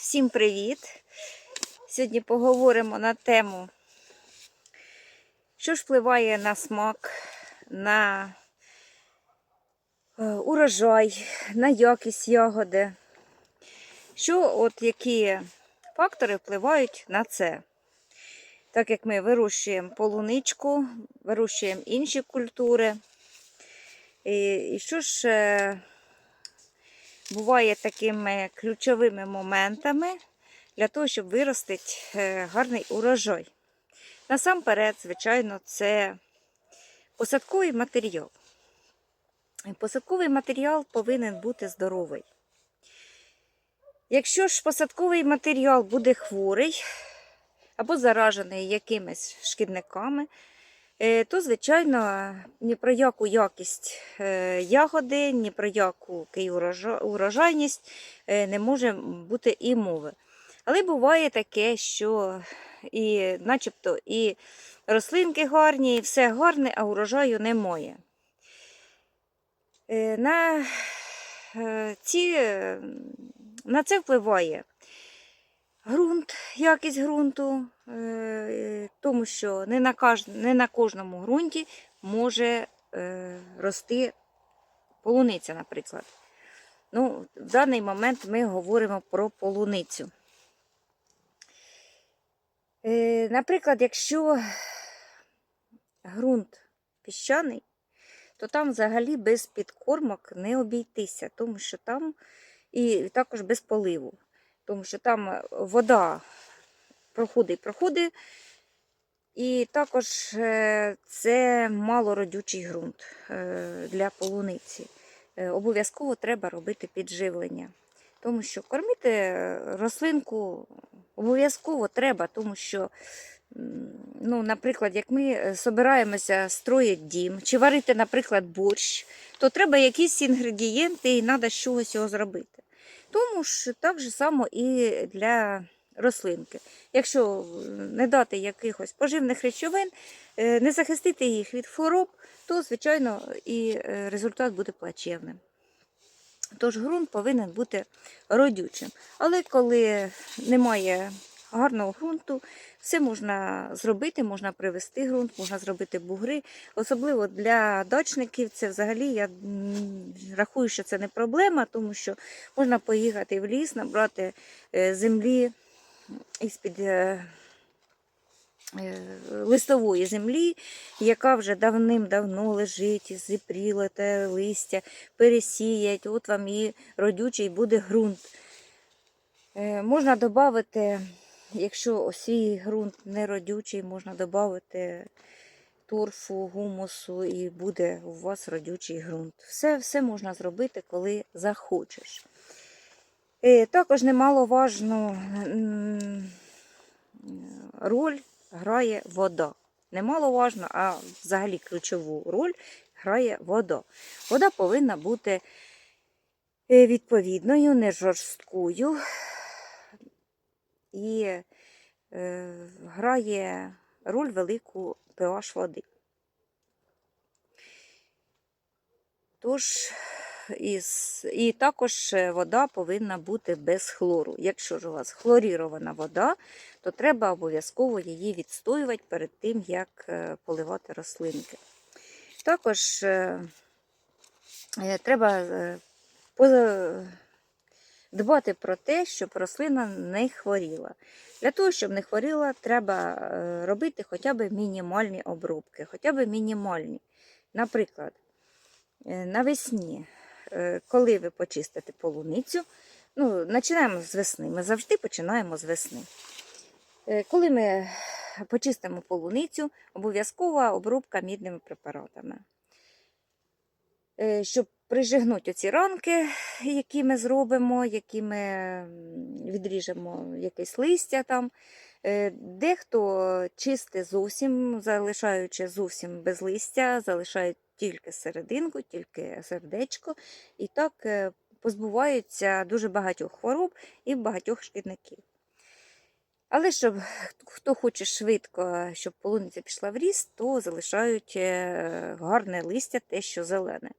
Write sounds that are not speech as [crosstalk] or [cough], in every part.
Всім привіт! Сьогодні поговоримо на тему, що ж впливає на смак, на е, урожай, на якість ягоди. Що от які фактори впливають на це? Так як ми вирощуємо полуничку, вирощуємо інші культури. І, що ж е, буває такими ключовими моментами для того, щоб виростити е, гарний урожай. Насамперед, звичайно, це посадковий матеріал. Посадковий матеріал повинен бути здоровий. Якщо ж посадковий матеріал буде хворий або заражений якимись шкідниками, то, звичайно, ні про яку якість е, ягоди, ні про яку урожайність е, не може бути і мови. Але буває таке, що і начебто і рослинки гарні, і все гарне, а урожаю немає. Е, На, е, ці, е, на це впливає ґрунт, якість ґрунту, е, тому що не на, каж, не на кожному ґрунті може е, рости полуниця, наприклад. Ну, в даний момент ми говоримо про полуницю. Е, Наприклад, якщо ґрунт піщаний, то там взагалі без підкормок не обійтися, тому що там і також без поливу, тому що там вода проходить, проходить, і також е, це малородючий ґрунт е, для полуниці. Е, Обов'язково треба робити підживлення, тому що кормити е, рослинку обов'язково треба, тому що, ну, наприклад, як ми е, собираємося строїти дім, чи варити, наприклад, борщ, то треба якісь інгредієнти і треба з чогось його зробити. Тому ж так же само і для рослинки. Якщо е, не дати якихось поживних речовин, е, не захистити їх від хвороб, то, звичайно, і е, результат буде плачевним. Тож ґрунт повинен бути родючим. Але коли немає гарного ґрунту, все можна зробити, можна привести ґрунт, можна зробити бугри. Особливо для дачників це взагалі я рахую, що це не проблема, тому що можна поїхати в ліс, набрати е, землі із-під е, е, листової землі, яка вже давним-давно лежить, зіпріле те листя, пересіять, от вам і родючий буде ґрунт. Можна додати, якщо осій ґрунт не родючий, можна додати торфу, гумусу і буде у вас родючий ґрунт. Все, все можна зробити, коли захочеш. Е, Також немаловажну роль грає вода. Немаловажно, а взагалі ключову роль грає вода. Вода повинна бути е, відповідною, не жорсткою і е, грає роль велику pH води. Тож, із, і також е, вода повинна бути без хлору. Якщо ж у вас хлорірована вода, то треба обов'язково її відстоювати перед тим, як е, поливати рослинки. Також е, е, треба е, дбати про те, щоб рослина не хворіла. Для того, щоб не хворіла, треба е, робити хоча б мінімальні обробки, хоча б мінімальні. Наприклад, е, навесні, е, коли ви почистите полуницю, ну, починаємо з весни. Ми завжди починаємо з весни. Коли ми почистимо полуницю, обов'язкова обробка мідними препаратами. Щоб прижигнути оці ранки, які ми зробимо, які ми відріжемо якесь листя там. Е, Дехто чисте зовсім, залишаючи зовсім без листя, залишають тільки серединку, тільки сердечко, і так е, позбуваються дуже багатьох хвороб і багатьох шкідників. Але щоб хто хоче швидко, щоб полуниця пішла в ріст, то залишають е, гарне листя, те, що зелене.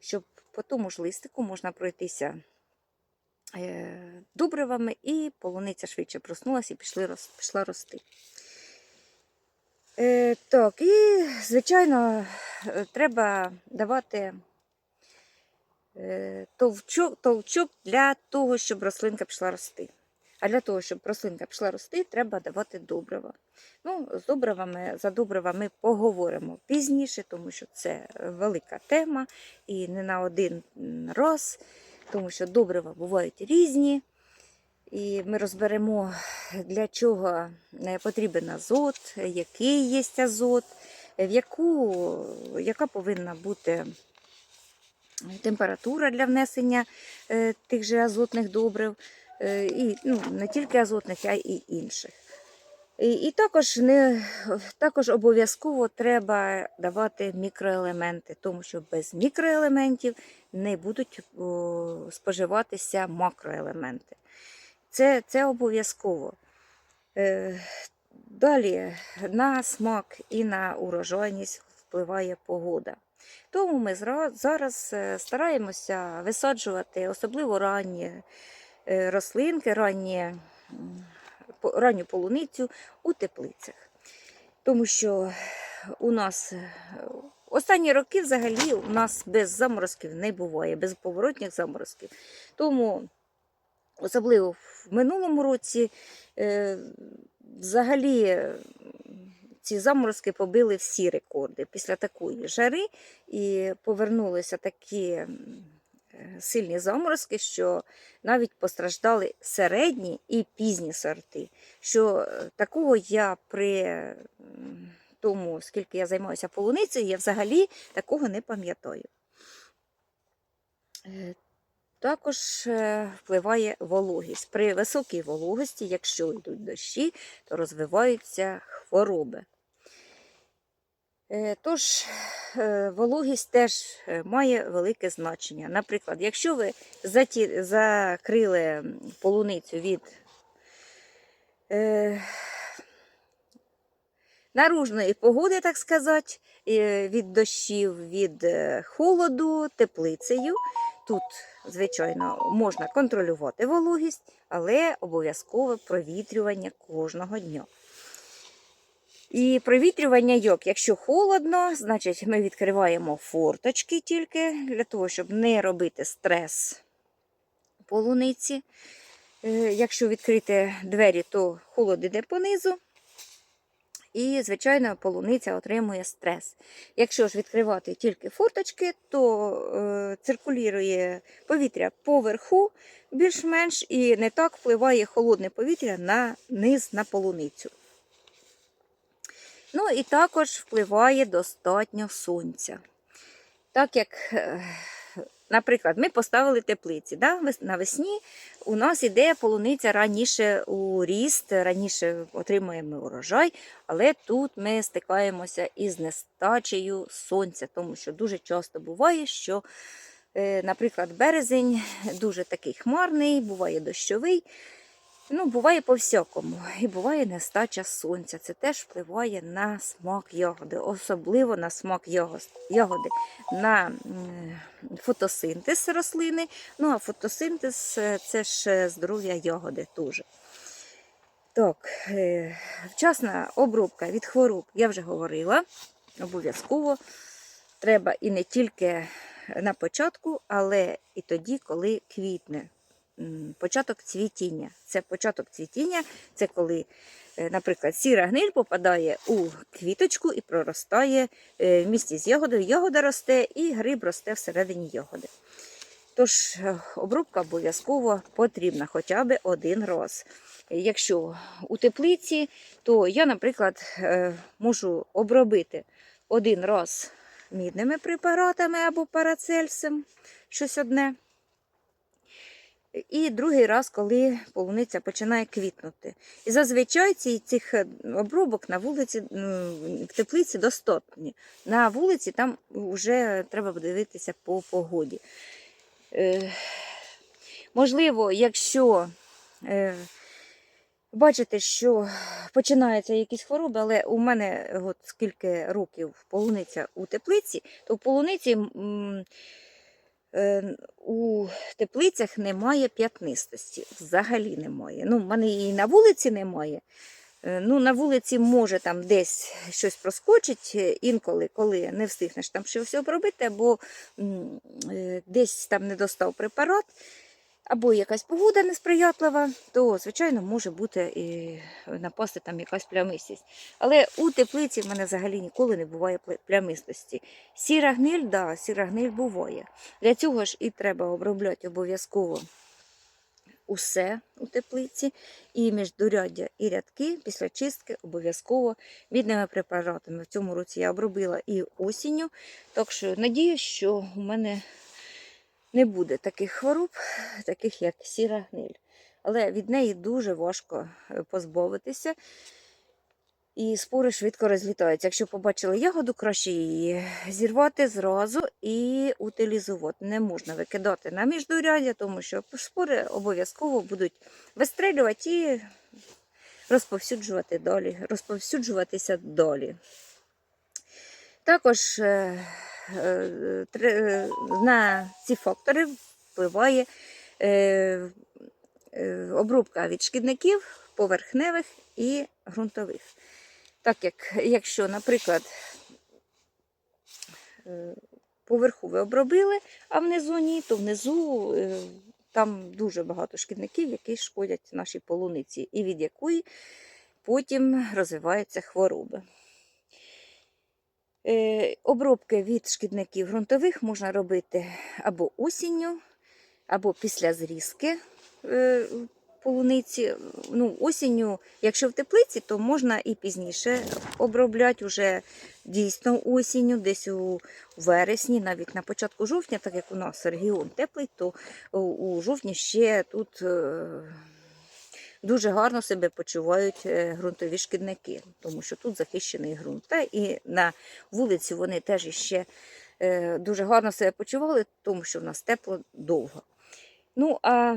Щоб по тому ж листику можна пройтися е, добривами, і полуниця швидше проснулася і пішли, пішла рости. Е, так, і, звичайно, е, треба давати товчок, товчок для того, щоб рослинка пішла рости. А для того, щоб рослинка пішла рости, треба давати добрива. Ну, з добривами, за добрива ми поговоримо пізніше, тому що це велика тема і не на один раз, тому що добрива бувають різні. І ми розберемо, для чого е, потрібен азот, який є азот, в яку, яка повинна бути температура для внесення е, тих же азотних добрив, і ну, не тільки азотних, а й інших. І, і також, не, також обов'язково треба давати мікроелементи, тому що без мікроелементів не будуть о, споживатися макроелементи. Це, це обов'язково. Е, Далі на смак і на урожайність впливає погода. Тому ми зараз е, стараємося висаджувати особливо ранні е, рослинки, ранні, ранню полуницю у теплицях. Тому що у нас е, останні роки взагалі у нас без заморозків не буває, без поворотних заморозків. Тому особливо в минулому році е, взагалі ці заморозки побили всі рекорди після такої жари і повернулися такі е, сильні заморозки, що навіть постраждали середні і пізні сорти. Що е, такого я при тому, скільки я займаюся полуницею, я взагалі такого не пам'ятаю. Е, також е, впливає вологість. При високій вологості, якщо йдуть дощі, то розвиваються хвороби. Е, Тож е, вологість теж е, має велике значення. Наприклад, якщо ви заті- закрили полуницю від е, наружної погоди, так сказати, від дощів, від холоду, теплицею, Тут, звичайно, можна контролювати вологість, але обов'язкове провітрювання кожного дня. І провітрювання як? Якщо холодно, значить ми відкриваємо форточки тільки для того, щоб не робити стрес полуниці. Е, Якщо відкрити двері, то холод іде понизу. І, звичайно, полуниця отримує стрес. Якщо ж відкривати тільки форточки, то е, циркулює повітря поверху більш-менш і не так впливає холодне повітря на низ на полуницю. Ну і також впливає достатньо сонця. Так як, е, наприклад, ми поставили теплиці. Да? Навесні у нас іде полуниця раніше у ріст, раніше отримуємо урожай, але тут ми стикаємося із нестачею сонця, тому що дуже часто буває, що, е, наприклад, березень дуже такий хмарний, буває дощовий. Ну, буває по всякому. І буває нестача сонця. Це теж впливає на смак ягоди, особливо на смак ягоди, на фотосинтез рослини. Ну, а фотосинтез е, це ж е, здоров'я ягоди теж. Так, е, вчасна обробка від хвороб, я вже говорила, обов'язково треба і не тільки на початку, але і тоді, коли квітне. Початок цвітіння. Це початок цвітіння, це коли, е, наприклад, сіра гниль попадає у квіточку і проростає е, в місті з ягодою. Ягода росте і гриб росте всередині ягоди. Тож е, обробка обов'язково потрібна хоча б один раз. Якщо у теплиці, то я, наприклад, можу обробити один раз мідними препаратами або парацельсом, щось одне. І другий раз, коли полуниця починає квітнути. І зазвичай цих е, обробок на вулиці, в теплиці достатні. На вулиці там вже треба подивитися по погоді. Е, можливо, якщо е, бачите, що починаються якісь хвороби, але у мене от скільки років полуниця у теплиці, то в полуниці м, у теплицях немає п'ятнистості. Взагалі немає. Ну, в мене і на вулиці немає. Е, Ну, на вулиці може там десь щось проскочить е, інколи, коли не встигнеш там щось обробити, або е, десь там не достав препарат, або якась погода несприятлива, то, звичайно, може бути і напасти там якась плямистість. Але у теплиці в мене взагалі ніколи не буває плямистості. Сіра гниль, да, сіра гниль буває. Для цього ж і треба обробляти обов'язково усе у теплиці, і міждуряддя, і рядки після чистки обов'язково відними препаратами. В цьому році я обробила і осінню, так що надіюсь, що у мене не буде таких хвороб, таких як сіра гниль. Але від неї дуже важко е, позбавитися. І спори швидко розлітаються. Якщо побачили ягоду, краще її зірвати зразу і утилізувати. Не можна викидати на міждуряддя, тому що спори обов'язково будуть вистрелювати і розповсюджувати далі, розповсюджуватися далі. Також е, е, тре- на ці фактори впливає е, е, обробка від шкідників поверхневих і ґрунтових. Так як, якщо, наприклад, е, поверху ви обробили, а внизу ні, то внизу е, там дуже багато шкідників, які шкодять нашій полуниці, і від якої потім розвиваються хвороби. Е, Обробки від шкідників ґрунтових можна робити або осінню, або після зрізки е, полуниці. Ну, осінню, якщо в теплиці, то можна і пізніше обробляти уже дійсно осінню, десь у вересні, навіть на початку жовтня, так як у нас регіон теплий, то у- у жовтні ще тут е, дуже гарно себе почувають е, ґрунтові шкідники, тому що тут захищений ґрунт. Та і на вулиці вони теж іще е, дуже гарно себе почували, тому що в нас тепло довго. Ну, а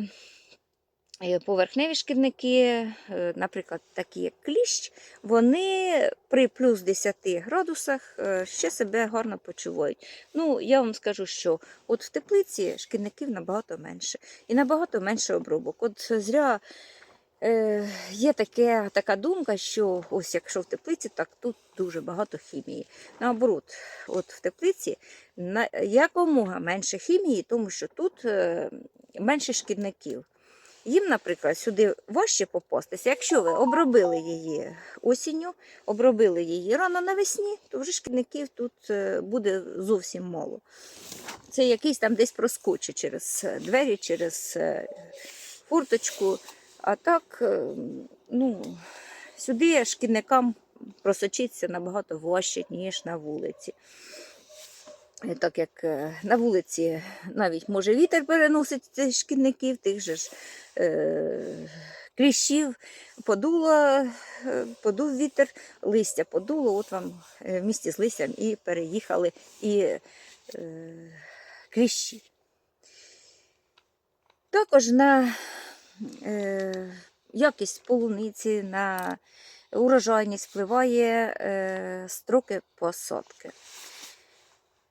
е, поверхневі шкідники, наприклад, такі як кліщ, вони при плюс 10 градусах ще себе гарно почувають. Ну, я вам скажу, що от в теплиці шкідників набагато менше і набагато менше обробок. От зря е, є таке, така думка, що ось якщо в теплиці, так тут дуже багато хімії. Наоборот, от в теплиці на, якомога менше хімії, тому що тут е, менше шкідників. Їм, наприклад, сюди важче попастися. Якщо ви обробили її осінню, обробили її рано навесні, то вже шкідників тут е, буде зовсім мало. Це якийсь там десь проскочить через двері, через е, фурточку. А так, е, ну, сюди шкідникам просочиться набагато важче, ніж на вулиці. Е, Так як е, на вулиці навіть може вітер переносить цих шкідників, тих же ж е, кліщів, подуло, е, подув вітер, листя подуло, от вам в місті з листям і переїхали і е, кліщі. Також на якість полуниці, на урожайність впливає е, строки посадки.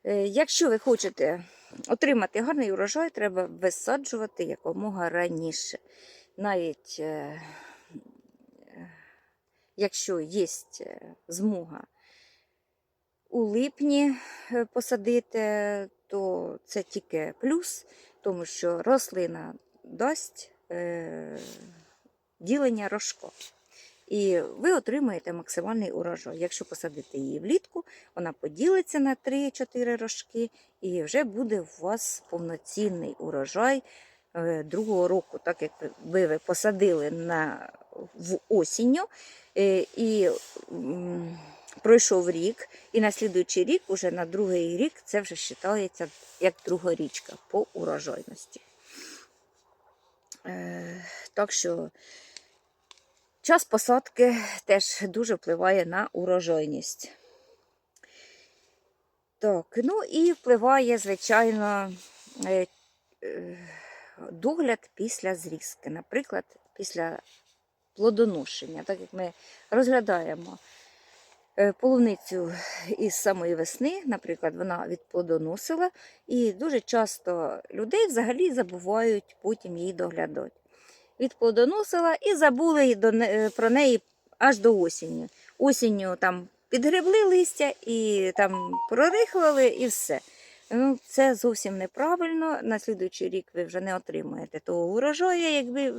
Е, Якщо ви хочете отримати гарний урожай, треба висаджувати якомога раніше. Навіть е, е, якщо є змога у липні е, посадити, то це тільки плюс, тому що рослина дасть е, ділення рожка. І ви отримаєте максимальний урожай. Якщо посадити її влітку, вона поділиться на 3-4 рожки, і вже буде у вас повноцінний урожай е, другого року, так як ви, посадили на, в осінню, е, і пройшов рік, і на слідуючий рік, уже на другий рік, це вже вважається як другорічка по урожайності. Е, так що Час посадки теж дуже впливає на урожайність. Так, ну і впливає, звичайно, е, е, догляд після зрізки, наприклад, після плодоношення, так як ми розглядаємо полуницю із самої весни, наприклад, вона відплодоносила, і дуже часто людей взагалі забувають потім її доглядати. Відплодоносила і забули е, про неї аж до осені. Осінню там підгребли листя і там прорихлили, і все. Ну, це зовсім неправильно. На слідуючий рік ви вже не отримаєте того урожаю, якби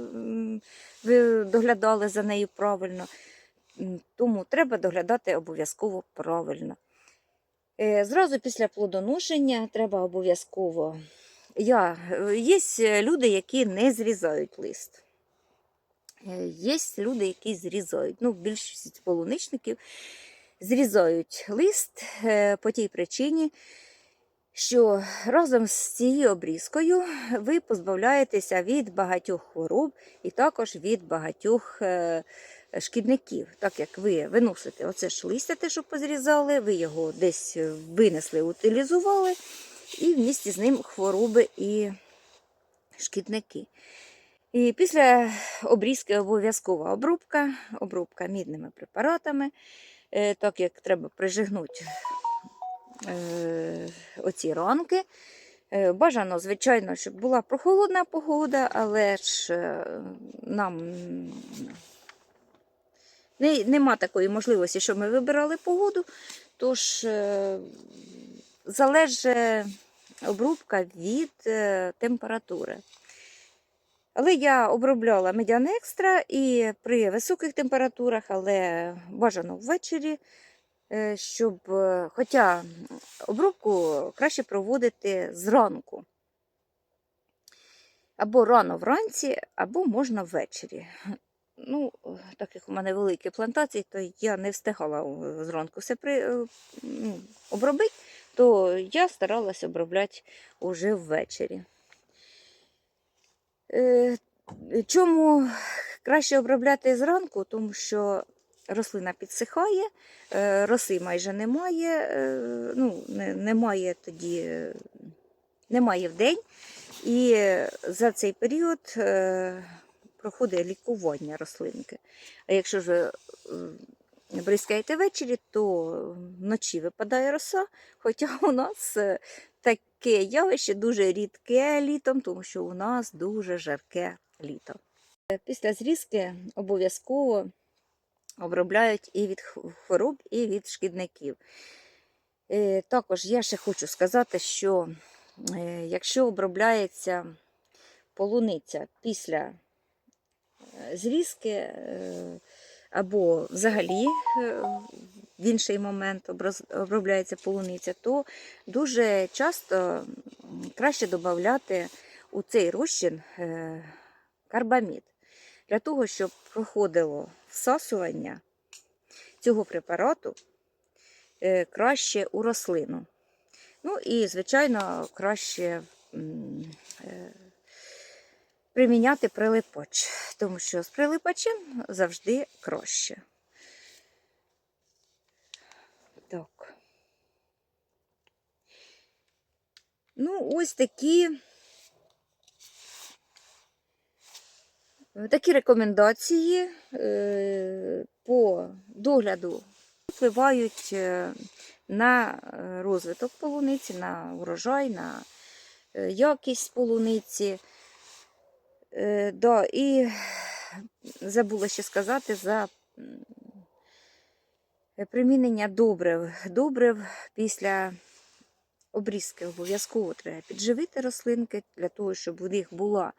ви доглядали за нею правильно. Тому треба доглядати обов'язково правильно. Е, Зразу після плодоношення треба обов'язково. Я, е, є люди, які не зрізають лист. Е, Є люди, які зрізають. Ну, більшість полуничників зрізають лист е, по тій причині, що разом з цією обрізкою ви позбавляєтеся від багатьох хвороб і також від багатьох е, шкідників. Так як ви виносите оце ж листя, те, що позрізали, ви його десь винесли, утилізували, і в місті з ним хвороби і шкідники. І після обрізки обов'язкова обробка, обробка мідними препаратами, е, так як треба прижигнути е, оці ранки. Е, Бажано, звичайно, щоб була прохолодна погода, але ж нам не, нема такої можливості, щоб ми вибирали погоду, тож е, залежить обробка від е, температури. Але я обробляла медян екстра і при високих температурах, але бажано ввечері, е, щоб, хоча обробку краще проводити зранку. Або рано вранці, або можна ввечері. Ну, так як у мене великі плантації, то я не встигала е, зранку все при, е, ну, обробити, то я старалась обробляти уже ввечері. Е, Чому краще обробляти зранку? Тому що рослина підсихає, е, роси майже немає, е, ну, не- немає тоді, е, немає в день. І за цей період е, проходить лікування рослинки. А якщо ж е, бризкаєте ввечері, то вночі випадає роса, хоча у нас е, таке явище дуже рідке літом, тому що у нас дуже жарке літо. Е, Після зрізки обов'язково обробляють і від хвороб, і від шкідників. Також я ще хочу сказати, що якщо обробляється полуниця після е, е, або взагалі е, в інший момент обробляється полуниця, то дуже часто краще додати у цей розчин е, карбамід для того, щоб проходило всасування цього препарату краще у рослину. Ну і, звичайно, краще приміняти прилипач, тому що з прилипачем завжди краще. Так. Ну, ось такі. Такі рекомендації е, по догляду впливають е, на е, розвиток полуниці, на урожай, на е, якість полуниці. Е, Да, і [sighs] забула ще сказати за примінення добрив. Добрив після обрізки обов'язково треба підживити рослинки для того, щоб у них була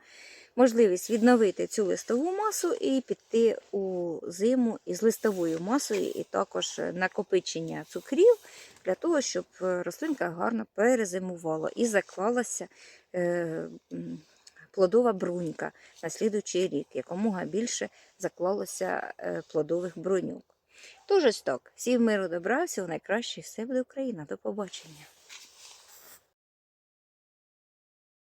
можливість відновити цю листову масу і піти у зиму із листовою масою, і також накопичення цукрів для того, щоб е, рослинка гарно перезимувала і заклалася е, плодова брунька на слідуючий рік, якомога більше заклалося е, плодових бруньок. Тож ось так, всім миру добра, всього найкраще, все буде Україна. До побачення.